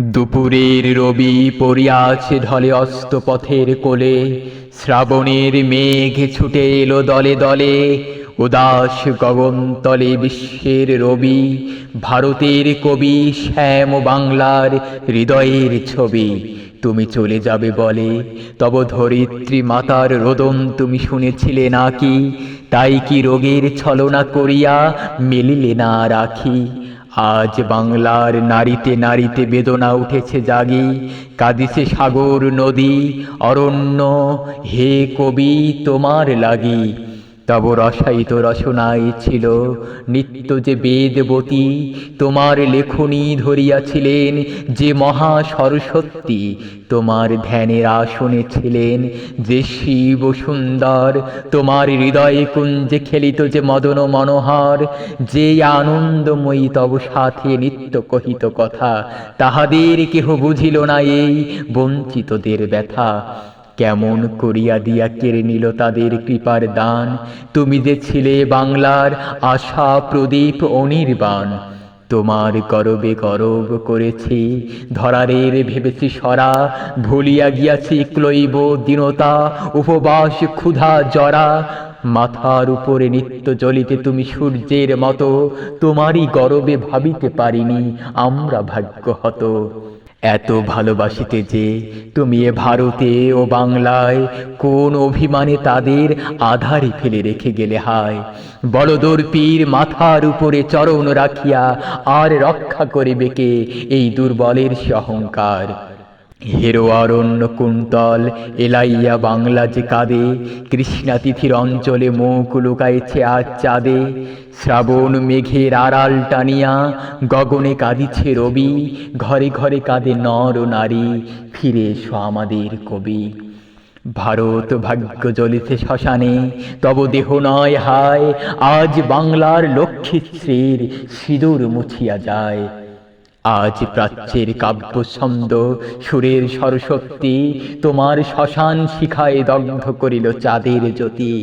দুপুরের রবি পড়িয়াছে ঢলে অস্ত পথের কোলে। শ্রাবণের মেঘ ছুটে এলো দলে দলে। উদাস গগনতলে বিশ্বের রবি, ভারতের কবি শ্যাম বাংলার হৃদয়ের ছবি। তুমি চলে যাবে বলে, তব ধরিত্রী মাতার রোদন তুমি শুনেছিলে নাকি? তাই কি রোগের ছলনা করিয়া মেলিলে না রাখি? আজ বাংলার নারীতে নারীতে বেদনা উঠেছে জাগি। কাঁদিছে সাগর নদী, অরণ্য, হে কবি তোমার লাগি। তব রসায়িত রচনায় ছিল। নিত্য যে বেদবতী, তোমার লেখনী ধরিয়াছিলেন, যে মহা সরস্বতী, তোমার ধ্যানের আসনে ছিলেন, যে শিব সুন্দর, তোমার হৃদয়ে কুঞ্জে খেলিত যে মদন মনোহর, যে আনন্দময়ী তব সাথে নিত্য কহিত কথা, তাহাদের কেহ বুঝিল না এই বঞ্চিতদের ব্যথা। কেমন করিয়া দিয়া কেড়ে নিল তাদের কৃপার দান? তুমি যে ছিলে বাংলার আশা, প্রদীপ, অনির্বাণ, তোমার গরবে গরব করেছি। ধরারের ভেবেছি সরা, ভুলিয়া গিয়াছি ক্লৈব দীনতা, উপবাস ক্ষুধা জরা। মাথার উপরে নিত্য জ্বলিতে তুমি সূর্যের মতো, তোমারই গরবে ভাবিতে পারিনি, আমরা ভাগ্য হতো এত ভালোবাসিতে যে তুমি এ ভারতে ও বাংলায় কোন অভিমানে তাদের আধারে ফেলে রেখে গেলে হায়। বড়দোর পীর মাথার উপরে চরণ রাখিয়া আর রক্ষা করিবে কে এই দুর্বলের সে অহংকার হেরো অরণ্য কুন্তল, এলাইয়া বাংলা যে কাঁদে, কৃষ্ণা তিথির অঞ্চলে মুখ লুকাইছে আজ চাঁদে। শ্রাবণ মেঘের আড়াল টানিয়া গগনে কাঁদিছে রবি, ঘরে ঘরে কাঁদে নর নারী, ফিরে এসো আমাদের কবি। ভারত ভাগ্য জ্বলিতে শ্মশানে, তব দেহ নয় হায়, আজ বাংলার লক্ষ্মীশ্রীর সিঁদুর মুছিয়া যায়। আজ প্রাচ্যের কাব্য ছন্দ সুরের সরস্বতী তোমার শ্মশান শিখায় দগ্ধ করিল চাঁদের জ্যোতি।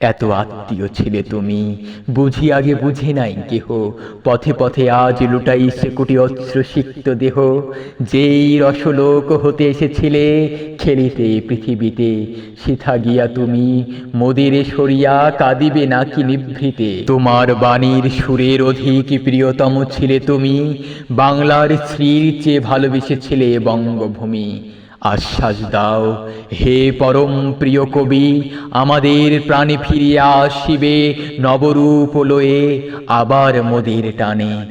এত আত্মীয় ছিলে তুমি? বুঝি আগে বুঝে নাই কেহ। পথে পথে আজ লুটাইছে কোটি অস্ত্র সিক্ত দেহ। যেই রসলোক হতে এসেছিলে, খেলিতে পৃথিবীতে, সিথা গিয়া তুমি মোদিরে সরিয়া কাঁদিবে নাকি নিভৃতে? তোমার বাণীর সুরের অধিক প্রিয়তম ছিলে তুমি, বাংলার শ্রীর চেয়ে ভালোবেসেছিলে বঙ্গভূমি। আশ্বাস দাও। হে পরম প্রিয় কবি, আমাদের প্রাণে ফিরিয়া আসিবে নবরূপ লয়ে, আবার মোদের টানে।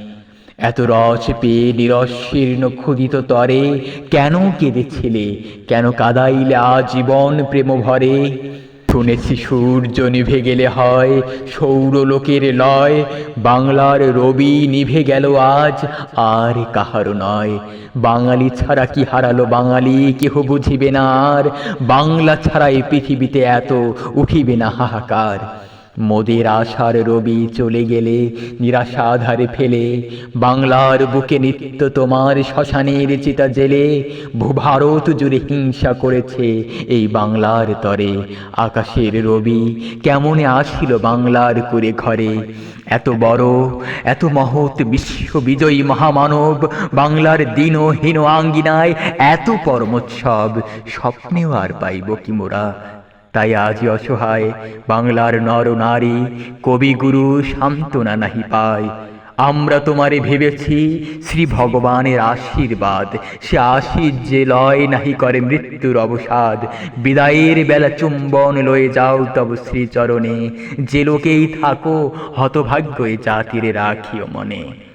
এত রস পেয়ে নিরশীর্ণ ক্ষুদিত তরে, কেন কেঁদেছিলে? কেন কাদাইলে আজীবন প্রেম ভরে শুনেছি সূর্য নিভে গেলে হয় সৌরলোকের লয়। বাংলার রবি নিভে গেল আজ, আর কাহারও নয়। বাঙালি ছাড়া কি হারালো বাঙালি, কেহ বুঝিবে না আর। বাংলা ছাড়া এই পৃথিবীতে এত উঠিবে না হাহাকার। মোদের আশার রবি চলে গেলে নিরাশা আধারে ফেলে। বাংলার বুকে নিত্য তোমার শ্মশানের চিতা জেলে। ভূভারত জুড়ে হিংসা করেছে এই বাংলার তরে। আকাশের রবি কেমনে আসিল বাংলার করে ঘরে? এত বড়, এত মহৎ বিশ্ব বিজয়ী মহামানব বাংলার দিনহীন আঙ্গিনায় এত পরমোৎসব, স্বপ্নেও আর পাইব কি মোরা? তাই আজ অসহায় বাংলার নর নারী কবিগুরু সান্ত্বনা নাহি পায়। আমরা তোমারে ভেবেছি শ্রী ভগবানের আশীর্বাদ। সে আশীর যে লয় নাহি করে মৃত্যুর অবসাদ। বিদায়ের বেলা চুম্বন লয়ে যাও তব শ্রীচরণে। যে লোকেই থাকো হতভাগ্য এ জাতিরে রাখিও মনে।